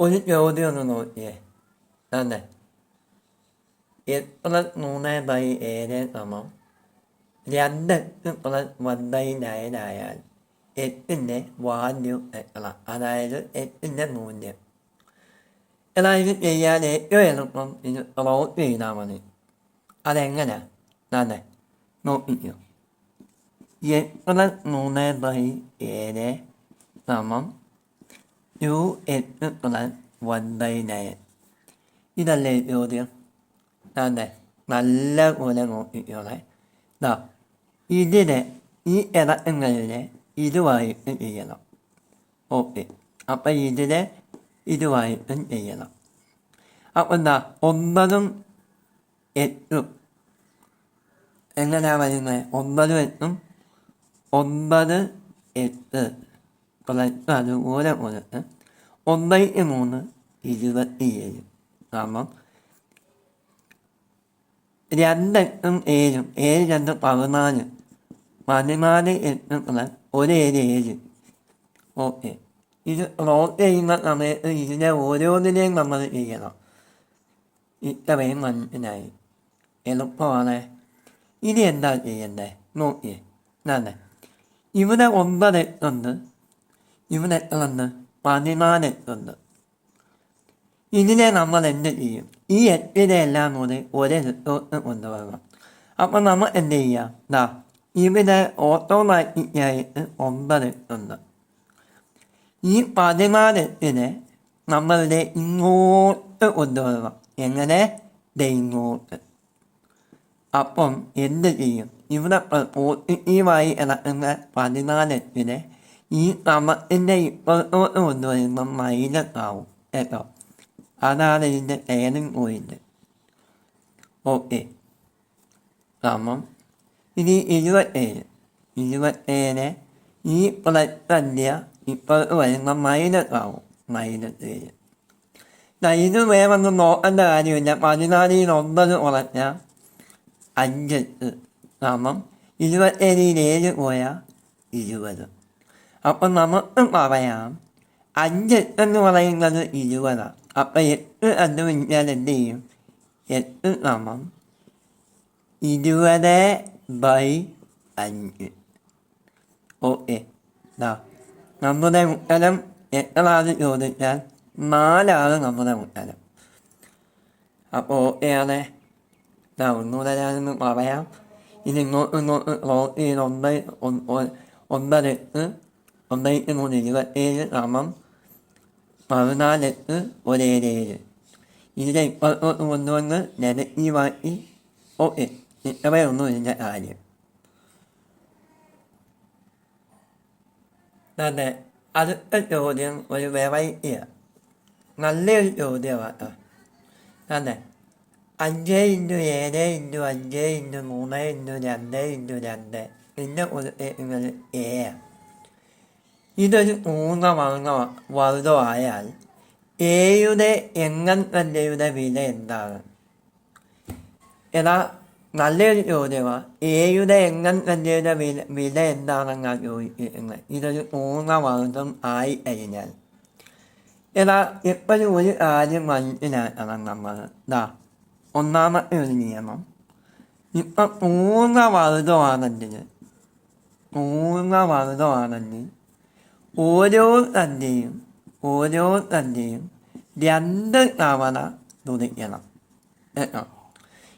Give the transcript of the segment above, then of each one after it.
ഒരു ചോദ്യം ഒന്ന് നോക്കിയേ അതെ. എത്ര മൂന്ന് ബൈ ഏഴ് സമം. രണ്ട് എട്ട് പ്ലസ് വൺ ബൈ നയൻ ആയാൽ എട്ടിന്റെ വാല്യൂ എത്ര അതായത് എട്ടിന്റെ മൂല്യം. എന്നാൽ ഇത് ചെയ്യാൻ ഏറ്റവും എളുപ്പം ഇത് റോട്ട് ചെയ്താൽ മതി. അതെങ്ങനെ? അതെ. നോക്കിക്കോ. എത്ര മൂന്ന് ബൈ ഏഴ് സമം. Two N plus one by nine ഇതല്ലേ ചോദ്യം അതെ നല്ല പോലെ നോക്കിക്കോളെ ദാ ഇതിനെ ഈ ഇടങ്ങളിലെ ഇതുമായിട്ട് ചെയ്യണം ഓക്കെ അപ്പം ഇതിനെ ഇതുമായിട്ടും ചെയ്യണം അപ്പം എന്താ ഒമ്പതും എട്ടും എങ്ങനെയാണ് വരുന്നത് ഒമ്പതും എട്ടും ഒമ്പത് എട്ട് അതുപോലെ കൊടുത്ത് ഒമ്പത് മൂന്ന് ഇരുപത്തി ഏഴ് കാരണം രണ്ടെട്ടും ഏഴും ഏഴ് രണ്ട് പതിനാല്. പതിനാല് എട്ട് പ്ലസ് ഒരു ഏഴ് ഏഴ്. ഓക്കെ. ഇത് റോട്ട് ചെയ്യുന്ന സമയത്ത് ഇതിനെ ഓരോന്നിനെയും നമ്മൾ ചെയ്യണം. ഇത്രയും മനസ്സിലായി എളുപ്പമാണ്. ഇനി എന്താ ചെയ്യണ്ടേ? നോക്കിയേ. അതെ ഇവിടെ ഒമ്പത് എട്ടുണ്ട് ഇവിടെ എട്ടുണ്ട് പതിനാല് എട്ടുണ്ട് ഇതിനെ നമ്മൾ എന്ത് ചെയ്യും? ഈ എട്ടിനെ എല്ലാം കൂടി ഒരേ റിസോർട്ട് കൊണ്ടുവരണം അപ്പം നമ്മൾ എന്ത് ചെയ്യാം? ദാ ഇവിടെ ഓട്ടോമാറ്റിക്കായിട്ട് ഒമ്പത് എട്ടുണ്ട് ഈ പതിനാല് എട്ടിനെ നമ്മളുടെ ഇങ്ങോട്ട് കൊണ്ടുവരണം എങ്ങനെ? ഇങ്ങോട്ട്. അപ്പം എന്ത് ചെയ്യും? ഇവിടെ പോസിറ്റീവായി ഇറക്കുന്ന പതിനാലെട്ടിനെ ഈ സമത്തിന്റെ ഇപ്പുറത്തോട്ട് കൊണ്ടുവരുമ്പം മൈനസ് ആവും കേട്ടോ. അതാണ് ഇതിന്റെ ടേണിംഗ് പോയിന്റ് ഓക്കെ സമം. ഇനി ഇരുപത്തേഴ്. ഇരുപത്തേഴ് ഈ തല്ലിയ ഇപ്പുറത്ത് വരുന്ന മൈനസ് ആവും. മൈനസ് ഏഴ് ഇത് വേറൊന്നും നോക്കേണ്ട കാര്യമില്ല. പതിനാലിൽ ഒമ്പത് കുറഞ്ഞ അഞ്ചെട്ട് സമം. ഇരുപത്തേഴിൽ ഏഴ് പോയാൽ ഇരുപത്. അപ്പം നമുക്ക് പറയാം അഞ്ച് എന്ന് പറയുന്നത് ഇരുപതാണ് അപ്പം എട്ട് എന്ന് വെച്ചാൽ എന്ത് ചെയ്യും? എട്ട് സമം ഇരുപത് ബൈ അഞ്ച്. ഓക്കെ. നമ്മുടെ ഉത്തരം എത്രയാണ് ചോദിച്ചാൽ നാലാണ് നമ്മുടെ ഉത്തരം. അപ്പോൾ ഓക്കെയാണ് ഒന്നുകൂടെ ഞാനൊന്ന് പറയാം. ഇനി ഇങ്ങോട്ട് ഇങ്ങോട്ട് ഒമ്പത് ചെയ്ത് ഒമ്പത് ഒമ്പത് എട്ട് ഒമ്പത് മൂന്ന് ഇരുപത്തേഴ് സമം പതിനാലെട്ട് ഒരേഴ് ഏഴ് ഇതിനെ ഇപ്പുറത്തോട്ട് കൊണ്ടുവന്ന് നെഗറ്റീവാക്കി ഓക്കെ ഇത്രയൊന്നും ഇതിന്റെ കാര്യം അതെ അടുത്ത ചോദ്യം ഒരു വെറൈറ്റിയാണ് നല്ലൊരു ചോദ്യമാണ് അതെ അഞ്ച് ഇന്റു ഏഴ് ഇന്റു അഞ്ച് ഇന്റു മൂന്ന് ഇന്റു രണ്ട് ഇന്റു രണ്ട്. പിന്നെ ഏ എയാണ് ഇതൊരു പൂർണ വർണ വർദ്ധമായാൽ എയുടെ എണ്ണത്തന്റെയുടെ വില എന്താണ്? എടാ നല്ലൊരു ചോദ്യമാണ് എയുടെ എണ്ണത്തന്റെയുടെ വില വില എന്താണെന്നാണ് ചോദിക്കുന്നത്. ഇതൊരു പൂർണ ആയി കഴിഞ്ഞാൽ. എടാ എപ്പോഴും ഒരു കാര്യം മനസ്സിലാക്കണം നമ്മൾ. ദാ ഒന്നാമത്തെ ഒരു നിയമം. ഇപ്പം പൂർണ വർദ്ധമാണെങ്കിൽ പൂർണ വർദ്ധമാണെങ്കിൽ ഓരോ തന്നെയും ഓരോ തന്നെയും രണ്ട് തവണ കേട്ടോ?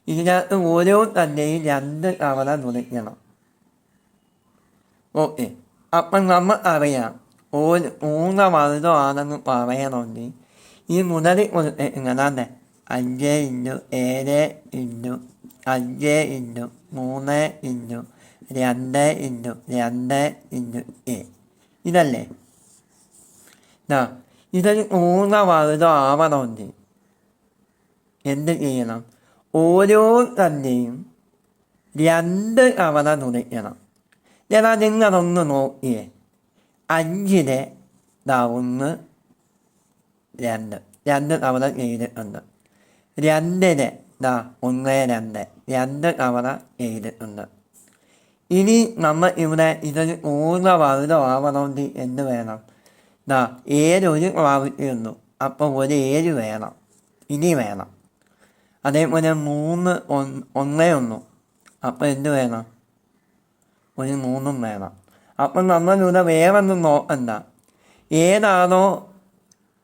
ഇതിനകത്ത് ഓരോ തന്നെയും രണ്ട് തവണ തുണിക്കണം ഓക്കെ. അപ്പം നമ്മൾ അറിയാം ഒരു മൂന്ന് വർദ്ധമാണെന്ന് പറയണമെങ്കിൽ ഈ മുതലി കൊടുത്തിരിക്കുന്നത് അഞ്ച് ഇന്റു ഏഴ് ഇന്റു അഞ്ച് ഇന്റു മൂന്ന് ഇന്റു രണ്ട് ഇന്റു രണ്ട് ഇന്റു എ ഇതല്ലേ? ഇതാ ഇതൊരു മൂന്ന് വലുതോ ആവണമെങ്കിൽ എന്ത് ചെയ്യണം? ഓരോ തന്നെയും രണ്ട് തവണ തുണിക്കണം. ഞാൻ നിങ്ങളൊന്ന് നോക്കിയേ. അഞ്ചിലെ ഒന്ന് രണ്ട്. രണ്ട് തവണ ചെയ്തിട്ടുണ്ട്. രണ്ടിന് ദാ ഒന്ന് രണ്ട്. രണ്ട് തവണ ചെയ്തിട്ടുണ്ട്. ഇനി നമ്മൾ ഇവിടെ ഇതൊരു പൂർണ വർദ്ധമാവണമെങ്കിൽ എന്ത് വേണം? ദാ ഏതൊരു പ്രാവശ്യമുള്ളൂ അപ്പോൾ ഒരു ഏഴ് വേണം. ഇനി വേണം. അതേപോലെ മൂന്ന് ഒന്ന് ഒന്നേ അപ്പോൾ എന്ത് വേണം? ഒരു മൂന്നും വേണം. അപ്പം നമ്മളിവിടെ വേറൊന്നും നോക്കണ്ട. ഏതാണോ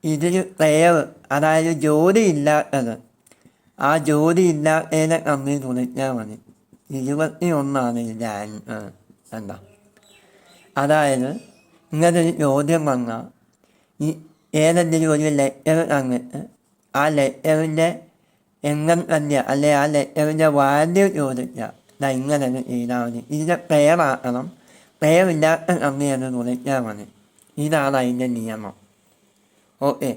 ഇതിൽ പ്ലെയർ അതായത് ജോലി ഇല്ലാത്തത്. ആ ജോലി ഇല്ലാത്തതിനെ കമ്പനി തുണിച്ചാൽ മതി. ഇരുപത്തി ഒന്നാണ് ഇതിന്റെ എന്താ? അതായത് ഇങ്ങനൊരു ചോദ്യം വന്നാൽ ഈ ഏതെങ്കിലും ഒരു ലെറ്റർ തന്നിട്ട് ആ ലെറ്ററിന്റെ എണ്ണം തന്നെ അല്ലെ ആ ലെറ്ററിന്റെ വാല്യൂ ചോദിക്കുക. ഞാൻ ഇങ്ങനെ ചെയ്താൽ മതി ഇതിന്റെ പേരാക്കണം പേരില്ലാത്ത കമ്പനി എന്ന് തുണിച്ചാൽ മതി. ഇതാണ് അതിന്റെ നിയമം. ഓക്കെ.